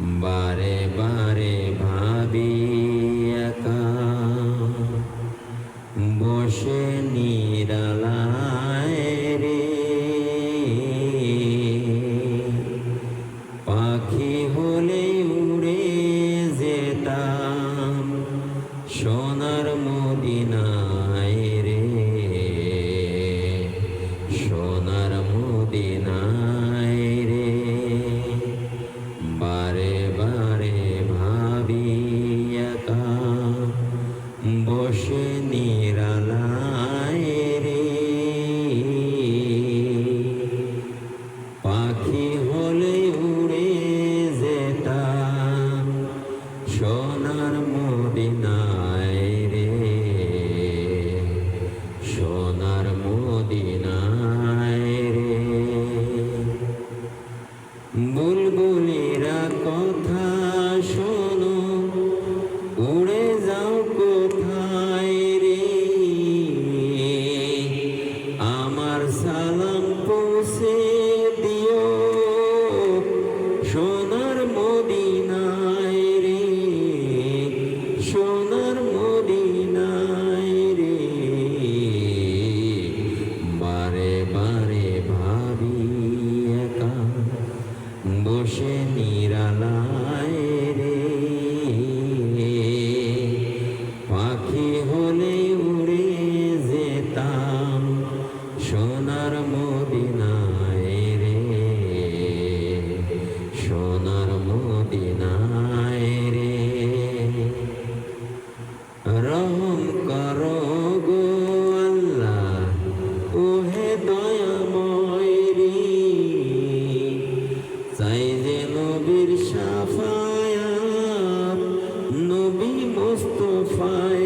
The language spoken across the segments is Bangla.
বারে বারে ভাবি একা। বসে নিরালা Asian মদিনায় রে রহম কর গো আল্লাহ নবীর নবী মুস্তফায়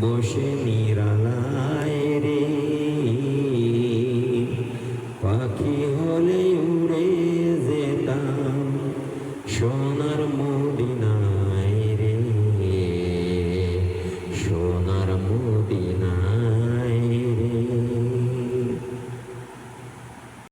বসে নিরা